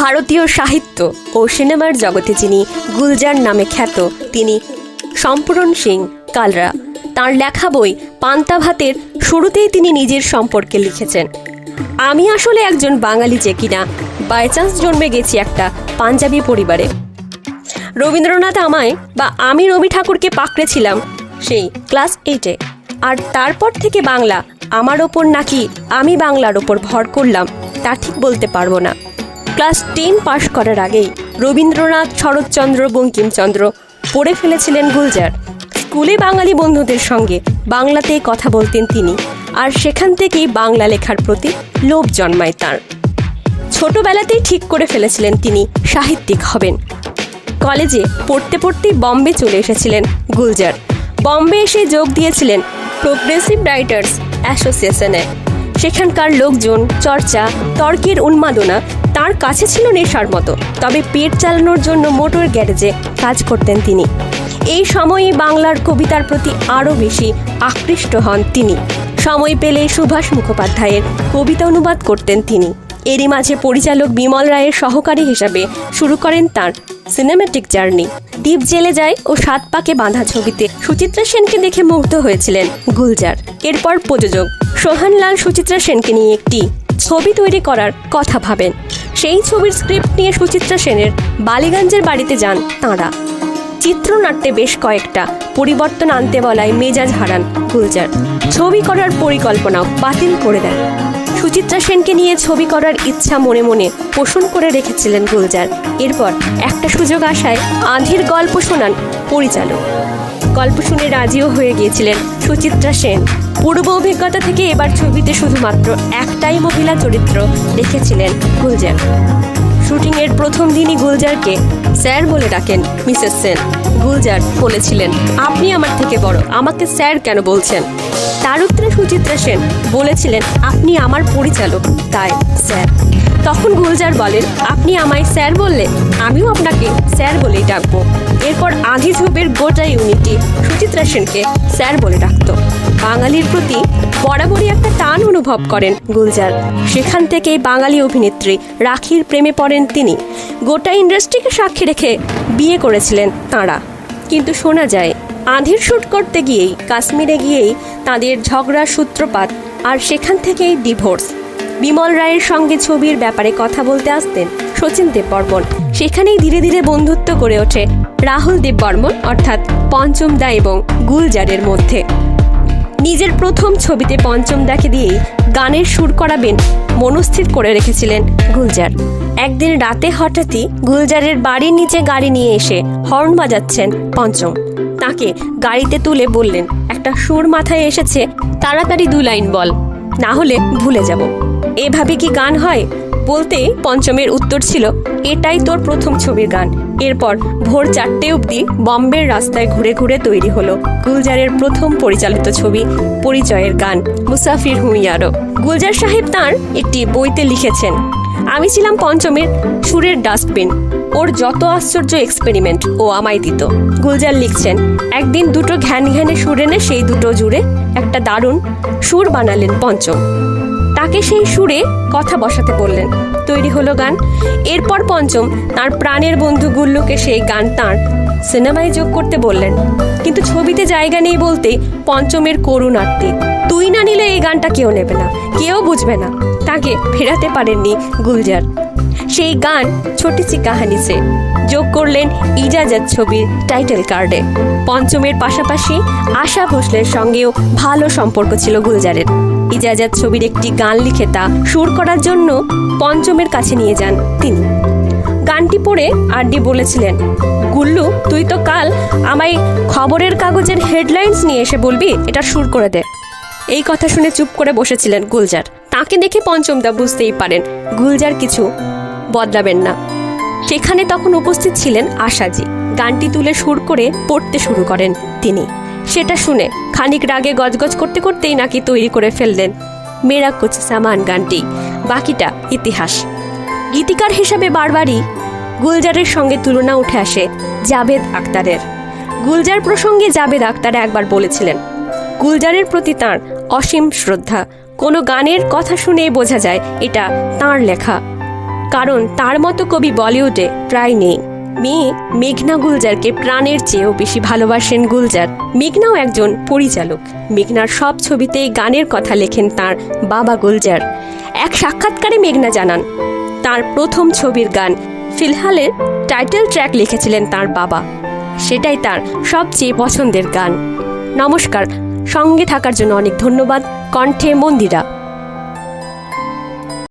ভারতীয় সাহিত্য ও সিনেমার জগতে যিনি গুলজার নামে খ্যাত, তিনি সম্পূরণ সিং কালরা। তার লেখা বই পান্তা ভাতের শুরুতেই তিনি নিজের সম্পর্কে লিখেছেন। আমি আসলে একজন বাঙালি যে কিনা বাই চান্স জন্মে গেছি একটা পাঞ্জাবি পরিবারে। রবীন্দ্রনাথ আমায় বা আমি রবি ঠাকুরকে পাকড়েছিলাম সেই ক্লাস এইটে আর তারপর থেকে বাংলা আমার ওপর নাকি আমি বাংলার ওপর ভর করলাম, তা ঠিক বলতে পারব না। ক্লাস টেন পাশ করার আগেই রবীন্দ্রনাথ শরৎচন্দ্র বঙ্কিমচন্দ্র পড়ে ফেলেছিলেন গুলজার। স্কুলে বাঙালি বন্ধুদের সঙ্গে বাংলাতেই কথা বলতেন তিনি, আর সেখান থেকেই বাংলা লেখার প্রতি লোভ জন্মায় তাঁর। ছোটবেলাতেই ঠিক করে ফেলেছিলেন তিনি সাহিত্যিক হবেন। কলেজে পড়তে পড়তেই বম্বে চলে এসেছিলেন গুলজার। বম্বে এসে যোগ দিয়েছিলেন প্রোগ্রেসিভ রাইটার্স অ্যাসোসিয়েশনে সেখানকার লোকজন, চর্চা, তর্কের উন্মাদনা তার কাছে ছিল নেশার মতো, তবে পেট চালানোর জন্য মোটর গ্যারেজে কাজ করতেন তিনি। এই সময়ে বাংলার কবিতার প্রতি আরও বেশি আকৃষ্ট হন তিনি। সময় পেলে সুভাষ মুখোপাধ্যায়ের কবিতা অনুবাদ করতেন তিনি। এরই মাঝে পরিচালক বিমল রায়ের সহকারী হিসাবে শুরু করেন তার সিনেমেটিক জার্নি। দ্বীপ জেলে যায় ও সাত পাকে বাঁধা ছবিতে সুচিত্রা সেনকে দেখে মুগ্ধ হয়েছিলেন গুলজার। এরপর প্রযোজক সোহানলাল সুচিত্রা সেনকে নিয়ে একটি ছবি তৈরি করার কথা ভাবেন। সেই ছবির স্ক্রিপ্ট নিয়ে সুচিত্রা সেনের বালিগঞ্জের বাড়িতে যান তাঁরা। চিত্রনাট্যে বেশ কয়েকটা, পরিবর্তন আনতে বলায় মেজাজ হারান গুলজার। ছবি করার পরিকল্পনাও বাতিল করে দেন। সুচিত্রা সেনকে নিয়ে ছবি করার ইচ্ছা মনে মনে পোষণ করে রেখেছিলেন গুলজার। এরপর একটা সুযোগ আসায় আঁধির গল্প শোনান পরিচালক। গল্প শুনে রাজিও হয়ে গিয়েছিলেন সুচিত্রা সেন। পূর্ব অভিজ্ঞতা থেকে এবার ছবিতে শুধুমাত্র একটাই মহিলা চরিত্র রেখেছিলেন গুলজার। শুটিংয়ের প্রথম দিনই গুলজারকে স্যার বলে ডাকেন মিসেস সেন। গুলজার বলেছিলেন, আপনি আমার থেকে বড়, আমাকে স্যার কেন বলছেন? তার উত্তরে সুচিত্রা সেন বলেছিলেন, আপনি আমার পরিচালক, তাই স্যার। তখন গুলজার বলেন, আপনি আমায় স্যার বললে, আমিও আপনাকে স্যার বলেই ডাকবো। এরপর আধি ঝোপের গোটা ইউনিটি সুচিত্রা সেনকে স্যার বলে ডাকতো। বাঙালির প্রতি বরাবরই একটা টান অনুভব করেন গুলজার। সেখান থেকেই বাঙালি অভিনেত্রী রাখির প্রেমে পড়েন তিনি। গোটা ইন্ডাস্ট্রিকে সাক্ষী রেখে বিয়ে করেছিলেন তাঁরা। কিন্তু শোনা যায়, আঁধির শ্যুট করতে গিয়েই, কাশ্মীরে গিয়েই তাদের ঝগড়ার সূত্রপাত আর সেখান থেকেই ডিভোর্স। বিমল রায়ের সঙ্গে ছবির ব্যাপারে কথা বলতে আসতেন শচীন দেববর্মন। সেখানেই ধীরে ধীরে বন্ধুত্ব গড়ে ওঠে রাহুল দেববর্মন, অর্থাৎ পঞ্চম দা এবং গুলজারের মধ্যে। নিজের প্রথম ছবিতে পঞ্চম দেখে দিয়েই গানের সুর করাবেন মনস্থির করে রেখেছিলেন গুলজার। একদিন রাতে হঠাৎই গুলজারের বাড়ির নিচে গাড়ি নিয়ে এসে হর্ন বাজাচ্ছেন পঞ্চম। তাকে গাড়িতে তুলে বললেন, একটা সুর মাথায় এসেছে, তাড়াতাড়ি দু লাইন বল, না হলে ভুলে যাব। এভাবে কি গান হয়? বলতেই পঞ্চমের উত্তর ছিল, এটাই তোর প্রথম ছবির গান। এরপর ভোর চারটে অবধি বম্বের রাস্তায় ঘুরে ঘুরে তৈরি হলো গুলজারের প্রথম পরিচালিত ছবি, পরিচয়ের গান, মুসাফির হুইয়ারো গুলজার সাহেব তাঁর একটি বইতে লিখেছেন, আমি ছিলাম পঞ্চমের সুরের ডাস্টবিন। ওর যত আশ্চর্য এক্সপেরিমেন্ট, ও আমায় দিত। গুলজার লিখছেন, একদিন দুটো ঘ্যান ঘ্যানে সুর এনে সেই দুটো জুড়ে একটা দারুণ সুর বানালেন পঞ্চম। তাকে সেই সুরে কথা বসাতে বললেন। তৈরি হলো গান। এরপর পঞ্চম, তার প্রাণের বন্ধু গুল্লুকে সেই গান তাঁর সিনেমায় যোগ করতে বললেন। কিন্তু ছবিতে জায়গা নেই বলতে পঞ্চমের করুণ আত্মে তুই না নিলে এই গানটা কেউ নেবে না, কেউ বুঝবে না। তাকে ফেরাতে পারেননি গুলজার। সেই গান ছোটি সি কাহানি সে। যোগ করলেন ইজাজত ছবির টাইটেল কার্ডে। পঞ্চমের পাশাপাশি আশা ভোসলের সঙ্গেও ভালো সম্পর্ক ছিল গুলজারের। ইজাজত ছবির একটি গান লিখে তা সুর করার জন্য পঞ্চমের কাছে নিয়ে যান তিনি। গানটি পড়ে আরডি বলেছিলেন, গুল্লু, তুই তো কাল আমায় খবরের কাগজের হেডলাইন্স নিয়ে এসে বলবি, এটা সুর করে দে। এই কথা শুনে চুপ করে বসেছিলেন গুলজার। তাকে দেখে পঞ্চমদা বুঝতেই পারেন, গুলজার কিছু বদলাবেন না। সেখানে তখন উপস্থিত ছিলেন আশাজি। গানটি তুলে সুর করে পড়তে শুরু করেন তিনি। সেটা শুনে খানিক রাগে গজগজ করতে করতেই নাকি তৈরি করে ফেললেন। মেরা কুচ সামান গানটি। বাকিটা ইতিহাস। গীতিকার হিসাবে বারবারই গুলজারের সঙ্গে তুলনা উঠে আসে জাবেদ আক্তারের। গুলজার প্রসঙ্গে জাবেদ আক্তার একবার বলেছিলেন, গুলজারের প্রতি তাঁর অসীম শ্রদ্ধা। কোনো গানের কথা শুনেই বোঝা যায় এটা তাঁর লেখা। কারণ তার মতো কবি বলিউডে প্রায় নেই। মেয়ে মেঘনা গুলজারকে প্রাণের চেয়েও বেশি ভালোবাসেন গুলজার। মেঘনাও একজন পরিচালক। মেঘনার সব ছবিতেই গানের কথা লেখেন তার বাবা গুলজার। এক সাক্ষাৎকারে মেঘনা জানান, তার প্রথম ছবির গান ফিলহালের টাইটেল ট্র্যাক লিখেছিলেন তার বাবা। সেটাই তার সবচেয়ে পছন্দের গান। নমস্কার, সঙ্গে থাকার জন্য অনেক ধন্যবাদ। কণ্ঠে মন্দিরা।